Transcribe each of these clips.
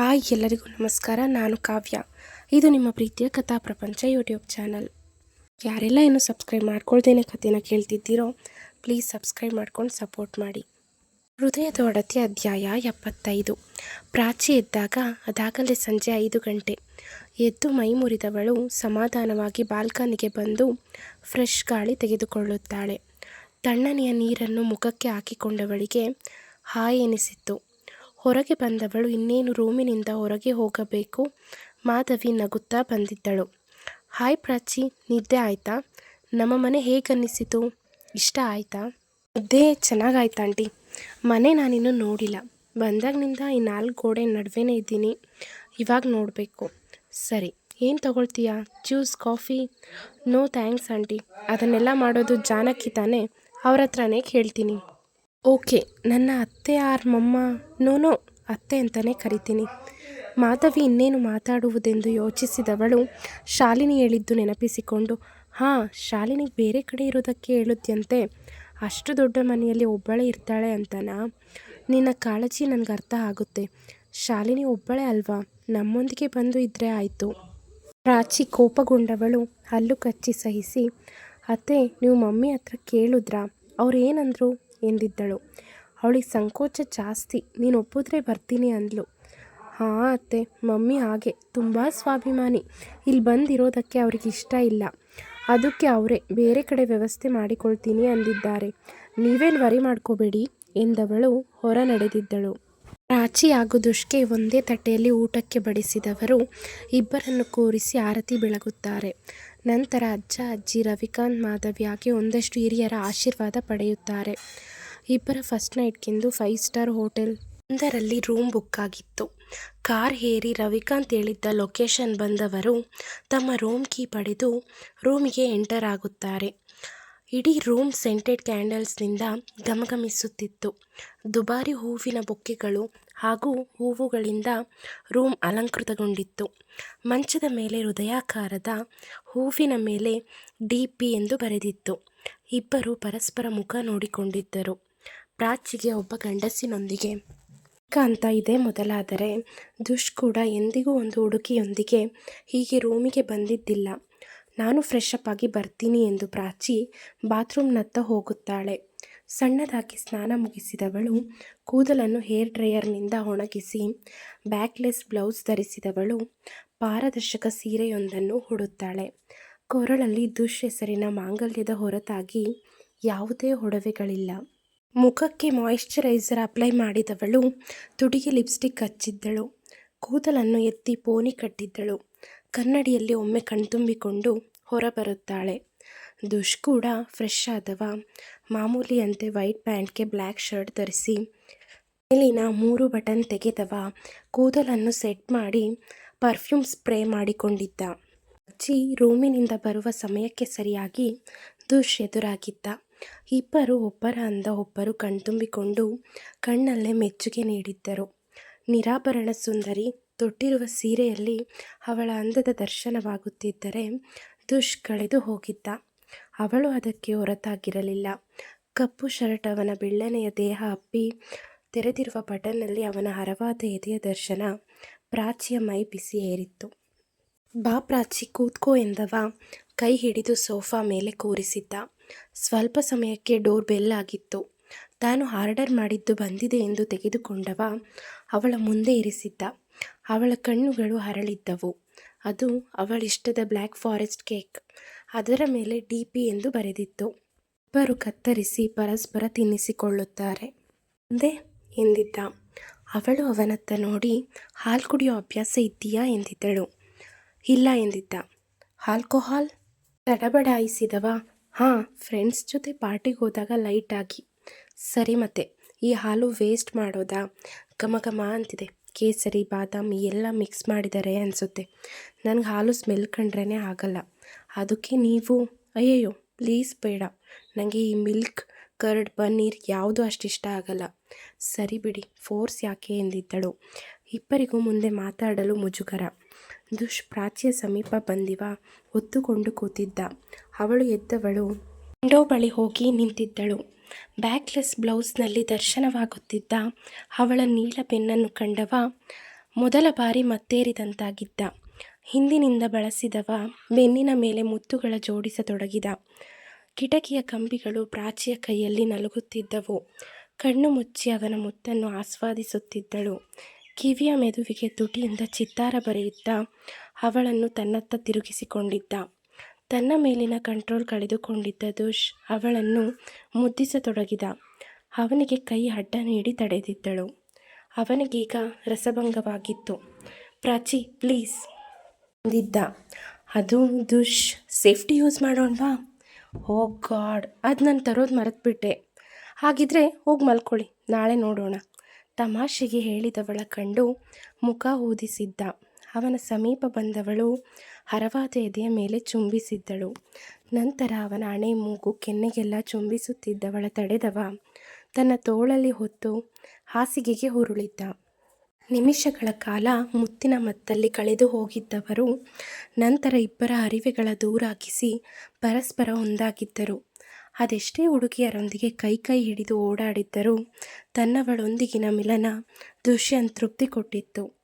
Hi ಎಲ್ಲರಿಗೂ ನಮಸ್ಕಾರ, ನಾನು ಕಾವ್ಯ. ಇದು ನಿಮ್ಮ ಪ್ರೀತಿಯ ಕಥಾ ಪ್ರಪಂಚ ಯೂಟ್ಯೂಬ್ ಚಾನಲ್. ಯಾರೆಲ್ಲ ಏನು ಸಬ್ಸ್ಕ್ರೈಬ್ ಮಾಡ್ಕೊಳ್ದೇನೆ ಕಥೆನ ಕೇಳ್ತಿದ್ದೀರೋ ಪ್ಲೀಸ್ ಸಬ್ಸ್ಕ್ರೈಬ್ ಮಾಡ್ಕೊಂಡು ಸಪೋರ್ಟ್ ಮಾಡಿ. ಹೃದಯದ ಒಡತಿ ಅಧ್ಯಾಯ ಎಪ್ಪತ್ತೈದು. ಪ್ರಾಚಿ ಎದ್ದಾಗ, ಅದಾಗಲೇ ಸಂಜೆ ಐದು ಗಂಟೆ. ಎದ್ದು ಮೈ ಮುರಿದವಳು ಸಮಾಧಾನವಾಗಿ ಬಾಲ್ಕನಿಗೆ ಬಂದು ಫ್ರೆಶ್ ಗಾಳಿ ತೆಗೆದುಕೊಳ್ಳುತ್ತಾಳೆ. ತಣ್ಣನೆಯ ನೀರನ್ನು ಮುಖಕ್ಕೆ ಹಾಕಿಕೊಂಡವಳಿಗೆ ಹಾಯ್ ಎನಿಸಿತ್ತು. ಹೊರಗೆ ಬಂದವಳು ಇನ್ನೇನು ರೂಮಿನಿಂದ ಹೊರಗೆ ಹೋಗಬೇಕು? ಮಾಧವಿ ನಗುತ್ತಾ ಬಂದಿದ್ದಳು. ಹಾಯ್ ಪ್ರಾಚಿ, ನಿದ್ದೆ ಆಯಿತಾ? ನಮ್ಮ ಮನೆ ಹೇಗನ್ನಿಸಿತು? ಇಷ್ಟ ಆಯಿತಾ? ನಿದ್ದೆ ಚೆನ್ನಾಗಾಯ್ತಾ ಆಂಟಿ. ಮನೆ ನಾನಿನ್ನೂ ನೋಡಿಲ್ಲ. ಬಂದಾಗಿನಿಂದ ಈ ನಾಲ್ಕು ಗೋಡೆ ನಡುವೆನೇ ಇದ್ದೀನಿ. ಇವಾಗ ನೋಡಬೇಕು. ಸರಿ. ಏನು ತಗೊಳ್ತೀಯಾ? Juice, coffee? No thanks aunty. ಅದನ್ನೆಲ್ಲ ಮಾಡೋದು ಜಾನಕಿ ತಾನೇ. ಅವ್ರ ಹತ್ರನೇ ಕೇಳ್ತೀನಿ. ಓಕೆ, ನನ್ನ ಅತ್ತೆ ಆರ್ ಮಮ್ಮ? ನೋ ನೋ, ಅತ್ತೆ ಅಂತಲೇ ಕರಿತೀನಿ. ಮಾಧವಿ ಇನ್ನೇನು ಮಾತಾಡುವುದೆಂದು ಯೋಚಿಸಿದವಳು ಶಾಲಿನಿ ಹೇಳಿದ್ದು ನೆನಪಿಸಿಕೊಂಡು, ಹಾಂ, ಶಾಲಿನಿ ಬೇರೆ ಕಡೆ ಇರೋದಕ್ಕೆ ಹೇಳುತ್ತಂತೆ ಅಷ್ಟು ದೊಡ್ಡ ಮನೆಯಲ್ಲಿ ಒಬ್ಬಳೇ ಇರ್ತಾಳೆ ಅಂತನಾ? ನಿನ್ನ ಕಾಳಜಿ ನನಗೆ ಅರ್ಥ ಆಗುತ್ತೆ. ಶಾಲಿನಿ ಒಬ್ಬಳೇ ಅಲ್ವಾ? ನಮ್ಮೊಂದಿಗೆ ಬಂದು ಇದ್ದರೆ ಆಯಿತು. ಪ್ರಾಚಿ ಕೋಪಗೊಂಡವಳು ಹಲ್ಲು ಕಚ್ಚಿ ಸಹಿಸಿ ಅತ್ತೆ, ನೀವು ಮಮ್ಮಿ ಹತ್ರ ಕೇಳಿದ್ರಾ? ಅವ್ರು ಏನಂದರು? ಎಂದಿದ್ದಳು. ಅವಳಿಗೆ ಸಂಕೋಚ ಜಾಸ್ತಿ. ನೀನು ಒಪ್ಪಿದ್ರೆ ಬರ್ತೀನಿ ಅಂದಳು ಹಾಂ ಅತ್ತೆ, ಮಮ್ಮಿ ಹಾಗೆ. ತುಂಬ ಸ್ವಾಭಿಮಾನಿ. ಇಲ್ಲಿ ಬಂದಿರೋದಕ್ಕೆ ಅವ್ರಿಗೆ ಇಷ್ಟ ಇಲ್ಲ. ಅದಕ್ಕೆ ಅವರೇ ಬೇರೆ ಕಡೆ ವ್ಯವಸ್ಥೆ ಮಾಡಿಕೊಳ್ತೀನಿ ಅಂದಿದ್ದಾರೆ. ನೀವೇನು ವರಿ ಮಾಡ್ಕೋಬೇಡಿ ಎಂದವಳು ಹೊರ ನಡೆದಿದ್ದಳು ಪ್ರಾಚಿ ಹಾಗೂ ದುಷ್ಕೆ ಒಂದೇ ತಟ್ಟೆಯಲ್ಲಿ ಊಟಕ್ಕೆ ಬಡಿಸಿದವರು ಇಬ್ಬರನ್ನು ಕೂರಿಸಿ ಆರತಿ ಬೆಳಗುತ್ತಾರೆ. ನಂತರ ಅಜ್ಜ, ಅಜ್ಜಿ, ರವಿಕಾಂತ್, ಮಾಧವಿ ಹಾಗೆ ಒಂದಷ್ಟು ಹಿರಿಯರ ಆಶೀರ್ವಾದ ಪಡೆಯುತ್ತಾರೆ. ಇಬ್ಬರ ಫಸ್ಟ್ ನೈಟ್ಗೆಂದು ಫೈವ್ ಸ್ಟಾರ್ ಹೋಟೆಲ್ ಒಂದರಲ್ಲಿ ರೂಮ್ ಬುಕ್ ಆಗಿತ್ತು ಕಾರ್ ಹೇರಿ ರವಿಕಾಂತ್ ಹೇಳಿದ್ದ ಲೊಕೇಶನ್ ಬಂದವರು ತಮ್ಮ ರೂಮ್ ಕೀ ಪಡೆದು ರೂಮಿಗೆ ಎಂಟರ್ ಆಗುತ್ತಾರೆ. ಇಡೀ ರೂಮ್ ಸೆಂಟೆಡ್ ಕ್ಯಾಂಡಲ್ಸ್ನಿಂದ ಗಮಗಮಿಸುತ್ತಿತ್ತು ದುಬಾರಿ ಹೂವಿನ ಬೊಕ್ಕೆಗಳು ಹಾಗೂ ಹೂವುಗಳಿಂದ ರೂಮ್ ಅಲಂಕೃತಗೊಂಡಿತ್ತು. ಮಂಚದ ಮೇಲೆ ಹೃದಯಾಕಾರದ ಹೂವಿನ ಮೇಲೆ ಡಿ ಪಿ ಎಂದು ಬರೆದಿತ್ತು. ಇಬ್ಬರು ಪರಸ್ಪರ ಮುಖ ನೋಡಿಕೊಂಡಿದ್ದರು. ಪ್ರಾಚಿಗೆ ಒಬ್ಬ ಗಂಡಸಿನೊಂದಿಗೆ ಅಂತ ಇದೆ ಮೊದಲಾದರೆ ದುಷ್ ಕೂಡ ಎಂದಿಗೂ ಒಂದು ಹುಡುಕಿಯೊಂದಿಗೆ ಹೀಗೆ ರೂಮಿಗೆ ಬಂದಿದ್ದಿಲ್ಲ. ನಾನು ಫ್ರೆಶ್ ಅಪ್ ಆಗಿ ಬರ್ತೀನಿ ಎಂದು ಪ್ರಾಚಿ ಬಾತ್ರೂಮ್ನತ್ತ ಹೋಗುತ್ತಾಳೆ. ಸಣ್ಣದಾಗಿ ಸ್ನಾನ ಮುಗಿಸಿದವಳು, ಕೂದಲನ್ನು ಹೇರ್ ಡ್ರೈಯರ್ನಿಂದ ಒಣಗಿಸಿ ಬ್ಯಾಕ್ಲೆಸ್ ಬ್ಲೌಸ್ ಧರಿಸಿದವಳು ಪಾರದರ್ಶಕ ಸೀರೆಯೊಂದನ್ನು ಹುಡುತ್ತಾಳೆ ಕೊರಳಲ್ಲಿ ದುಷ್ ಹೆಸರಿನ ಮಾಂಗಲ್ಯದ ಹೊರತಾಗಿ ಯಾವುದೇ ಒಡವೆಗಳಿಲ್ಲ. ಮುಖಕ್ಕೆ ಮಾಯಿಶ್ಚರೈಸರ್ ಅಪ್ಲೈ ಮಾಡಿದವಳು ತುಟಿಗೆ ಲಿಪ್ಸ್ಟಿಕ್ ಹಚ್ಚಿದ್ದಳು. ಕೂದಲನ್ನು ಎತ್ತಿ ಪೋನಿ ಕಟ್ಟಿದ್ದಳು. ಕನ್ನಡಿಯಲ್ಲಿ ಒಮ್ಮೆ ಕಣ್ತುಂಬಿಕೊಂಡು ಹೊರಬರುತ್ತಾಳೆ. ದುಷ್ ಕೂಡ ಫ್ರೆಶ್ ಆದವ. ಮಾಮೂಲಿಯಂತೆ ವೈಟ್ ಪ್ಯಾಂಟ್ಗೆ ಬ್ಲ್ಯಾಕ್ ಶರ್ಟ್ ಧರಿಸಿ ಮೇಲಿನ ಮೂರು ಬಟನ್ ತೆಗೆದವ. ಕೂದಲನ್ನು ಸೆಟ್ ಮಾಡಿ ಪರ್ಫ್ಯೂಮ್ ಸ್ಪ್ರೇ ಮಾಡಿಕೊಂಡಿದ್ದ. ಅಜ್ಜಿ ರೂಮಿನಿಂದ ಬರುವ ಸಮಯಕ್ಕೆ ಸರಿಯಾಗಿ ದುಷ್ ಎದುರಾಗಿದ್ದ. ಇಬ್ಬರು ಒಬ್ಬರ ಅಂದ ಒಬ್ಬರು ಕಣ್ತುಂಬಿಕೊಂಡು ಕಣ್ಣಲ್ಲೇ ಮೆಚ್ಚುಗೆ ನೀಡಿದ್ದರು. ನಿರಾಭರಣ ಸುಂದರಿ ತೊಟ್ಟಿರುವ ಸೀರೆಯಲ್ಲಿ ಅವಳ ಅಂದದ ದರ್ಶನವಾಗುತ್ತಿದ್ದರೆ ದುಷ್ ಕಳೆದು ಹೋಗಿದ್ದ. ಅವಳು ಅದಕ್ಕೆ ಹೊರತಾಗಿರಲಿಲ್ಲ. ಕಪ್ಪು ಶರ್ಟ್ ಅವನ ಬೆಳ್ಳನೆಯ ದೇಹ ಅಪ್ಪಿ ತೆರೆದಿರುವ ಬಟನ್ನಲ್ಲಿ ಅವನ ಹರವಾದ ಎದೆಯ ದರ್ಶನ ಪ್ರಾಚಿಯ ಮೈ ಬಿಸಿ ಏರಿತ್ತು. ಬಾ ಪ್ರಾಚಿ, ಕೂತ್ಕೋ ಎಂದವ. ಕೈ ಹಿಡಿದು ಸೋಫಾ ಮೇಲೆ ಕೂರಿಸಿದ್ದ. ಸ್ವಲ್ಪ ಸಮಯಕ್ಕೆ ಡೋರ್ ಬೆಲ್ ಆಗಿತ್ತು. ತಾನು ಆರ್ಡರ್ ಮಾಡಿದ್ದು ಬಂದಿದೆ ಎಂದು ತೆಗೆದುಕೊಂಡವ ಅವಳ ಮುಂದೆ ಇರಿಸಿದ್ದ. ಅವಳ ಕಣ್ಣುಗಳು ಹರಳಿದ್ದವು. ಅದು ಅವಳಿಷ್ಟದ ಬ್ಲ್ಯಾಕ್ ಫಾರೆಸ್ಟ್ ಕೇಕ್. ಅದರ ಮೇಲೆ ಡಿ ಪಿ ಎಂದು ಬರೆದಿತ್ತು. ಇಬ್ಬರು ಕತ್ತರಿಸಿ ಪರಸ್ಪರ ತಿನ್ನಿಸಿಕೊಳ್ಳುತ್ತಾರೆ. ಮುಂದೆ ಎಂದಿದ್ದ. ಅವಳು ಅವನತ್ತ ನೋಡಿ, ಹಾಲು ಕುಡಿಯೋ ಅಭ್ಯಾಸ ಇದ್ದೀಯಾ ಎಂದಿದ್ದಳು. ಇಲ್ಲ ಎಂದಿದ್ದ. ಆಲ್ಕೋಹಾಲ್? ತಡಬಡಾಯಿಸಿದವ? ಹಾಂ, ಫ್ರೆಂಡ್ಸ್ ಜೊತೆ ಪಾರ್ಟಿಗೆ ಹೋದಾಗ ಲೈಟಾಗಿ. ಸರಿ ಮತ್ತೆ, ಈ ಹಾಲು ವೇಸ್ಟ್ ಮಾಡೋದಾ? ಘಮ ಘಮ ಅಂತಿದೆ. ಕೇಸರಿ, ಬಾದಾಮಿ ಎಲ್ಲ ಮಿಕ್ಸ್ ಮಾಡಿದ್ದಾರೆ ಅನಿಸುತ್ತೆ. ನನಗೆ ಹಾಲು ಸ್ಮೆಲ್ ಕಂಡ್ರೇ ಆಗಲ್ಲ. ಅದಕ್ಕೆ ನೀವು, ಅಯ್ಯಯ್ಯೋ ಪ್ಲೀಸ್ ಬೇಡ. ನನಗೆ ಈ ಮಿಲ್ಕ್ ಕರ್ಡ್ ಪನ್ನೀರ್ ಯಾವುದೂ ಅಷ್ಟಿಷ್ಟ ಆಗಲ್ಲ. ಸರಿ ಬಿಡಿ ಫೋರ್ಸ್ ಯಾಕೆ ಎಂದಿದ್ದಳು? ಇಬ್ಬರಿಗೂ ಮುಂದೆ ಮಾತಾಡಲು ಮುಜುಗರ. ದುಷ್ಪ್ರಾಚ್ಯ ಸಮೀಪ ಬಂದಿವ, ಹೊತ್ತುಕೊಂಡು ಕೂತಿದ್ದ. ಅವಳು ಎದ್ದವಳು, ವಿಂಡೋ ಬಳಿ ಹೋಗಿ ನಿಂತಿದ್ದಳು. ಬ್ಯಾಕ್ಲೆಸ್ ಬ್ಲೌಸ್ನಲ್ಲಿ ದರ್ಶನವಾಗುತ್ತಿದ್ದ ಅವಳ ನೀಲ ಬೆನ್ನನ್ನು ಕಂಡವ ಮೊದಲ ಬಾರಿ ಮತ್ತೇರಿದಂತಾಗಿದ್ದ. ಹಿಂದಿನಿಂದ ಬಳಸಿದವ ಬೆನ್ನಿನ ಮೇಲೆ ಮುತ್ತುಗಳ ಜೋಡಿಸತೊಡಗಿದ. ಕಿಟಕಿಯ ಕಂಬಿಗಳು ಪ್ರಾಚಿಯ ಕೈಯಲ್ಲಿ ನಲುಗುತ್ತಿದ್ದವು. ಕಣ್ಣು ಮುಚ್ಚಿ ಅವನ ಮುತ್ತನ್ನು ಆಸ್ವಾದಿಸುತ್ತಿದ್ದಳು. ಕಿವಿಯ ಮೆದುವಿಗೆ ತುಟಿಯಿಂದ ಚಿತ್ತಾರ ಬರೆಯುತ್ತಾ ಅವಳನ್ನು ತನ್ನತ್ತ ತಿರುಗಿಸಿಕೊಂಡಿದ್ದ. ತನ್ನ ಮೇಲಿನ ಕಂಟ್ರೋಲ್ ಕಳೆದುಕೊಂಡಿದ್ದ ದುಷ್ ಅವಳನ್ನು ಮುದ್ದಿಸತೊಡಗಿದ. ಅವನಿಗೆ ಕೈ ಅಡ್ಡ ನೀಡಿ ತಡೆದಿದ್ದಳು. ಅವನಿಗೀಗ ರಸಭಂಗವಾಗಿತ್ತು. ಪ್ರಾಚಿ, ಪ್ಲೀಸ್. ಅಂದಿದ್ದ. ಅದು ದುಷ್ ಸೇಫ್ಟಿ ಯೂಸ್ ಮಾಡೋಣವಾ? ಓ ಗಾಡ್, ಅದು ನಾನು ತರೋದು ಮರೆತುಬಿಟ್ಟೆ. ಹಾಗಿದ್ರೆ ಹೋಗಿ ಮಲ್ಕೊಳ್ಳಿ, ನಾಳೆ ನೋಡೋಣ. ತಮಾಷೆಗೆ ಹೇಳಿದವಳ ಕಂಡು ಮುಖ ಊದಿಸಿದ್ದ. ಅವನ ಸಮೀಪ ಬಂದವಳು ಹರವಾದ ಎದೆಯ ಮೇಲೆ ಚುಂಬಿಸಿದ್ದಳು. ನಂತರ ಅವನ ಹಣೆ ಮೂಗು ಕೆನ್ನೆಗೆಲ್ಲ ಚುಂಬಿಸುತ್ತಿದ್ದವಳ ತಡೆದವ ತನ್ನ ತೋಳಲ್ಲಿ ಹೊತ್ತು ಹಾಸಿಗೆಗೆ ಹುರುಳಿದ್ದ ನಿಮಿಷಗಳ ಕಾಲ ಮುತ್ತಿನ ಮತ್ತಲ್ಲಿ ಕಳೆದು ಹೋಗಿದ್ದವರು ನಂತರ ಇಬ್ಬರ ಅರಿವೆಗಳ ದೂರಾಗಿಸಿ ಪರಸ್ಪರ ಒಂದಾಗಿದ್ದರು. ಅದೆಷ್ಟೇ ಹುಡುಗಿಯರೊಂದಿಗೆ ಕೈ ಕೈ ಹಿಡಿದು ಓಡಾಡಿದ್ದರೂ ತನ್ನವಳೊಂದಿಗಿನ ಮಿಲನ ದುಷ್ಯಂತೃಪ್ತಿ ಕೊಟ್ಟಿತ್ತು.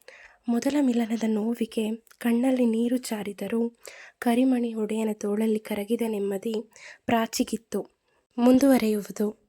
ಮೊದಲ ಮಿಲನದ ನೋವಿಗೆ ಕಣ್ಣಲ್ಲಿ ನೀರು ಚಾರಿದರೂ ಕರಿಮಣಿ ಒಡೆಯನ ತೋಳಲ್ಲಿ ಕರಗಿದ ನೆಮ್ಮದಿ ಪ್ರಾಚಿಗಿತ್ತು. ಮುಂದುವರೆಯುವುದು